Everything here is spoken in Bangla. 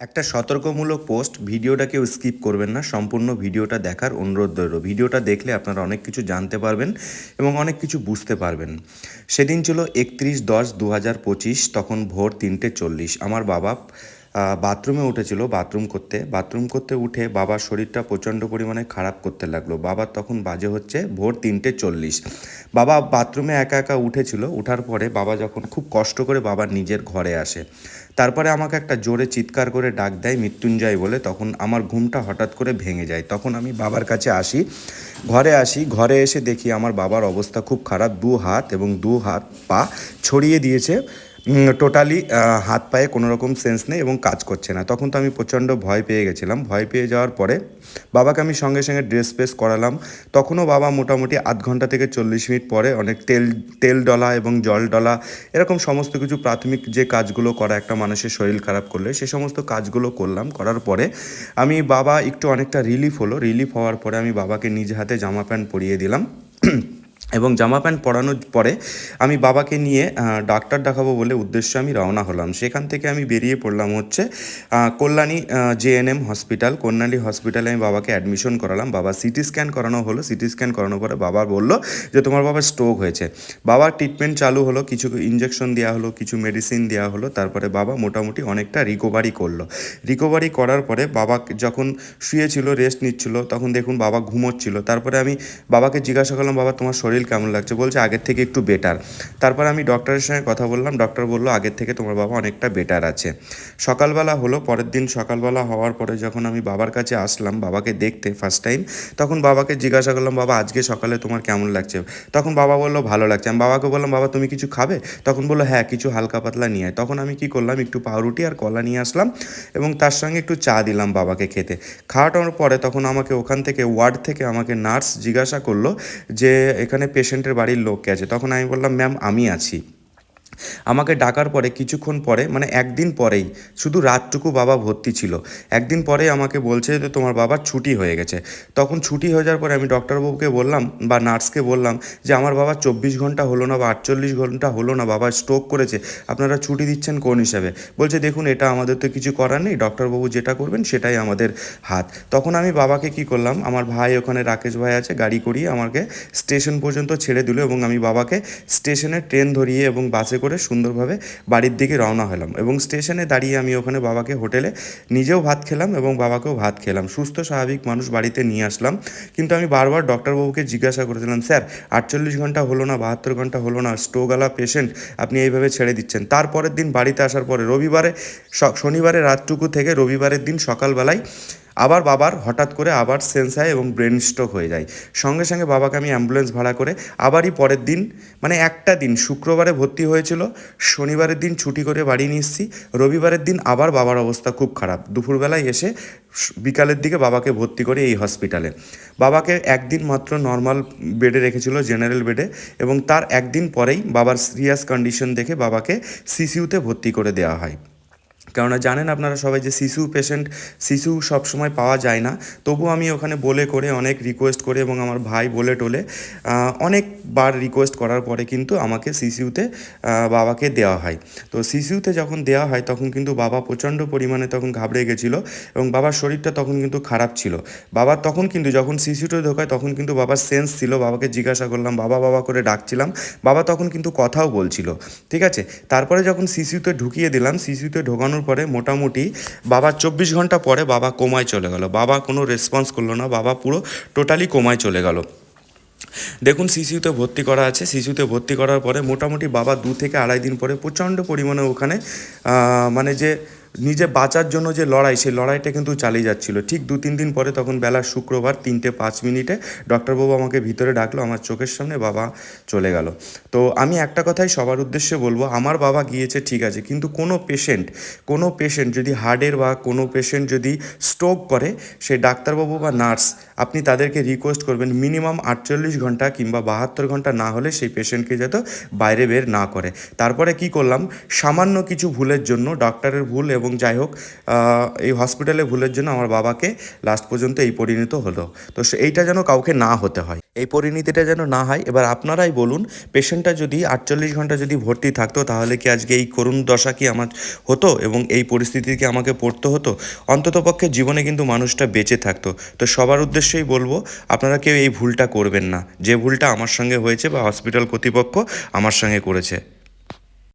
একটা সতর্কমূলক পোস্ট, ভিডিওটা কেউ স্কিপ করবেন না, সম্পূর্ণ ভিডিওটা দেখার অনুরোধ রইল। ভিডিওটা দেখলে আপনারা অনেক কিছু জানতে পারবেন এবং অনেক কিছু বুঝতে পারবেন। সেদিন ছিল একত্রিশ দশ দু হাজার পঁচিশ, তখন ভোর তিনটে চল্লিশ। আমার বাবা বাথরুমে উঠেছিল, বাথরুম করতে। বাথরুম করতে উঠে বাবার শরীরটা প্রচণ্ড পরিমাণে খারাপ করতে লাগল। বাবার তখন বাজে হচ্ছে ভোর তিনটে চল্লিশ। বাবা বাথরুমে একা একা উঠেছিল, উঠার পরে বাবা যখন খুব কষ্ট করে বাবার নিজের ঘরে আসে। তারপরে আমাকে একটা জোরে চিৎকার করে ডাক দেয় মৃত্যুঞ্জয় বলে, তখন আমার ঘুমটা হঠাৎ করে ভেঙে যায়। তখন আমি বাবার কাছে আসি, ঘরে আসি, ঘরে এসে দেখি আমার বাবার অবস্থা খুব খারাপ, দু হাত এবং দু হাত পা ছড়িয়ে দিয়েছে। টোটালি হাত পায়ে কোনো রকম সেন্স নেই এবং কাজ করছে না। তখন তো আমি প্রচণ্ড ভয় পেয়ে গেছিলাম। ভয় পেয়ে যাওয়ার পরে বাবাকে আমি সঙ্গে সঙ্গে ড্রেস ফ্রেস করালাম। তখনও বাবা মোটামুটি আধ ঘণ্টা থেকে চল্লিশ মিনিট পরে অনেক তেল তেল ডলা এবং জল ডলা, এরকম সমস্ত কিছু প্রাথমিক যে কাজগুলো করা একটা মানুষের শরীর খারাপ করলে, সে সমস্ত কাজগুলো করলাম। করার পরে আমি বাবা একটু অনেকটা রিলিফ হলো। রিলিফ হওয়ার পরে আমি বাবাকে নিজ হাতে জামা প্যান্ট পরিয়ে দিলাম। এবং জামা প্যান্ট পরানোর পরে আমি বাবাকে নিয়ে ডাক্তার দেখাবো বলে উদ্দেশ্যে আমি রওনা হলাম। সেখান থেকে আমি বেরিয়ে পড়লাম হচ্ছে কল্যাণী জেএনএম হসপিটাল কল্যাণী হসপিটালে আমি বাবাকে অ্যাডমিশন করালাম। বাবা সিটি স্ক্যান করানো হলো। সিটি স্ক্যান করানোর পরে বাবা বলল যে, তোমার বাবার স্ট্রোক হয়েছে। বাবার ট্রিটমেন্ট চালু হলো, কিছু ইঞ্জেকশন দেওয়া হলো, কিছু মেডিসিন দেওয়া হলো, তারপরে বাবা মোটামুটি অনেকটা রিকভারি করল। রিকভারি করার পরে বাবা যখন শুয়েছিল রেস্ট নিচ্ছিল, তখন দেখুন বাবা ঘুমোচ্ছিল। তারপরে আমি বাবাকে জিজ্ঞাসা করলাম, বাবা, তোমার কেমন লাগছে? বলছে, আগের থেকে একটু বেটার তারপর আমি ডক্টরের সঙ্গে কথা বললাম। ডক্টর বলল, আগের থেকে তোমার বাবা অনেকটা বেটার আছে। সকালবেলা হলো, পরের দিন সকালবেলা হওয়ার পরে যখন আমি বাবার কাছে আসলাম, বাবাকে দেখতে ফার্স্ট টাইম তখন বাবাকে জিজ্ঞাসা করলাম, বাবা, আজকে সকালে তোমার কেমন লাগছে? তখন বাবা বলল, ভালো লাগছে। আমি বাবাকে বললাম, বাবা, তুমি কিছু খাবে? তখন বলল হ্যাঁ কিছু হালকা পাতলা নিয়ে আয়। তখন আমি কি করলাম, একটু পাউরুটি আর কলা নিয়ে আসলাম এবং তার সঙ্গে একটু চা দিলাম বাবাকে খেতে। খাওয়াটার পরে তখন আমাকে ওখান থেকে, ওয়ার্ড থেকে আমাকে নার্স জিজ্ঞাসা করল যে, এখানে পেশেন্টের বাড়ির লোক কে আছে। তখন আমি বললাম ম্যাম আমি আছি। আমাকে ডাকার পরে কিছুক্ষণ পরে মানে একদিন পরেই, শুধু রাতটুকু বাবা ভর্তি ছিল। একদিন পরে আমাকে বলছে যে তোমার বাবার ছুটি হয়ে গেছে। তখন ছুটি হয়ে যাওয়ার পরে আমি ডক্টরবাবুকে বললাম বা নার্সকে বললাম যে, আমার বাবা চব্বিশ ঘণ্টা হলো না বা আটচল্লিশ ঘণ্টা হলো না, বাবা স্ট্রোক করেছে, আপনারা ছুটি দিচ্ছেন কোন হিসাবে? বলছে, দেখুন, এটা আমাদের তো কিছু করার নেই, ডক্টরবাবু যেটা করবেন সেটাই আমাদের হাত। তখন আমি বাবাকে কি করলাম, আমার ভাই ওখানে রাকেশ ভাই আছে, গাড়ি করিয়ে আমাকে স্টেশন পর্যন্ত ছেড়ে দিল এবং আমি বাবাকে স্টেশনে ট্রেন ধরিয়ে এবং বাসে করে সুন্দরভাবে বাড়ির দিকে রওনা হলাম এবং স্টেশনে দাঁড়িয়ে আমি ওখানে বাবাকে হোটেলে নিজেও ভাত খেলাম এবং বাবাকেও ভাত খেলাম। সুস্থ, স্বাভাবিক মানুষ বাড়িতে নিয়ে আসলাম। কিন্তু আমি বারবার ডক্টরবাবুকে জিজ্ঞাসা করেছিলাম, স্যার, আটচল্লিশ ঘণ্টা হলো না, বাহাত্তর ঘণ্টা হলো না স্ট্রোকওয়ালা পেশেন্ট আপনি এইভাবে ছেড়ে দিচ্ছেন? তারপরের দিন বাড়িতে আসার পরে রবিবারে শনিবারে রাতটুকু থেকে রবিবারের দিন সকালবেলায় আবার বাবার হঠাৎ করে আবার সেন্স হয় এবং ব্রেন স্ট্রোক হয়ে যায়। সঙ্গে সঙ্গে বাবাকে আমি অ্যাম্বুলেন্স ভাড়া করে আবারই পরের দিন মানে একটা দিন, শুক্রবারে ভর্তি হয়েছিল, শনিবারের দিন ছুটি করে বাড়ি নিয়ে এসেছি, রবিবারের দিন আবার বাবার অবস্থা খুব খারাপ। দুপুরবেলায় এসে বিকালের দিকে বাবাকে ভর্তি করে এই হসপিটালে। বাবাকে একদিন মাত্র নর্মাল বেডে রেখেছিল, জেনারেল বেডে, এবং তার একদিন পরেই বাবার সিরিয়াস কন্ডিশন দেখে বাবাকে সিসিউতে ভর্তি করে দেওয়া হয়। কেননা জানেন আপনারা সবাই যে শিশু পেশেন্ট শিশু সবসময় পাওয়া যায় না। তবু আমি ওখানে বলে করে, অনেক রিকোয়েস্ট করে এবং আমার ভাই বলে টোলে অনেকবার রিকোয়েস্ট করার পরে কিন্তু আমাকে সিসিউতে বাবাকে দেওয়া হয়। তো শিশুতে যখন দেওয়া হয়, তখন কিন্তু বাবা প্রচণ্ড পরিমাণে তখন ঘাবড়ে গেছিল এবং বাবার শরীরটা তখন কিন্তু খারাপ ছিল। বাবা তখন কিন্তু, যখন সিসিউতে ঢোকায়, তখন কিন্তু বাবার সেন্স ছিল। বাবাকে জিজ্ঞাসা করলাম, বাবা বাবা করে ডাকছিলাম। বাবা তখন কিন্তু কথাও বলছিল। ঠিক আছে? তারপরে যখন শিশুতে ঢুকিয়ে দিলাম, শিশুতে ঢোকানোর পরে মোটামুটি বাবা চব্বিশ ঘণ্টা পরে বাবা কোমায় চলে গেল। বাবা কোনো রেসপন্স করল না, বাবা পুরো টোটালি কোমায় চলে গেল। দেখুন শিশুতে ভর্তি করা আছে। শিশুতে ভর্তি করার পরে মোটামুটি বাবা দু থেকে আড়াই দিন পরে প্রচণ্ড পরিমাণে ওখানে মানে যে নিজে বাঁচার জন্য যে লড়াই, সেই লড়াইটা কিন্তু চালিয়ে যাচ্ছিল। ঠিক দু তিন দিন পরে তখন বেলা শুক্রবার তিনটে পাঁচ মিনিটে ডক্টরবাবু আমাকে ভিতরে ডাকলো, আমার চোখের সামনে বাবা চলে গেল। তো আমি একটা কথাই সবার উদ্দেশ্যে বলব, আমার বাবা গিয়েছে ঠিক আছে, কিন্তু কোনো পেশেন্ট কোনো পেশেন্ট যদি হার্টের বা কোনো পেশেন্ট যদি স্ট্রোক করে, সে ডাক্তারবাবু বা নার্স আপনি তাদেরকে রিকোয়েস্ট করবেন মিনিমাম আটচল্লিশ ঘণ্টা কিংবা বাহাত্তর ঘণ্টা না হলে সেই পেশেন্টকে যাতে বাইরে বের না করে। তারপরে কি করলাম, সামান্য কিছু ভুলের জন্য ডক্টরের ভুল এবং যাই হোক এই হসপিটালে ভুলের জন্য আমার বাবাকে লাস্ট পর্যন্ত এই পরিণত হলো। তো এইটা যেন কাউকে না হতে হয়। এই পরিণতিটা যেন না হয়, এবার আপনারাই বলুন পেশেন্টটা যদি আটচল্লিশ ঘণ্টা যদি ভর্তি থাকতো, তাহলে কি আজকে এই করুণ দশা কি আমার হতো এবং এই পরিস্থিতিকে আমাকে পড়তে হতো? অন্ততপক্ষে জীবনে কিন্তু মানুষটা বেঁচে থাকতো। তো সবার উদ্দেশ্যেই বলব, আপনারা কেউ এই ভুলটা করবেন না। যে ভুলটা আমার সঙ্গে হয়েছে বা হসপিটাল কর্তৃপক্ষ আমার সঙ্গে করেছে।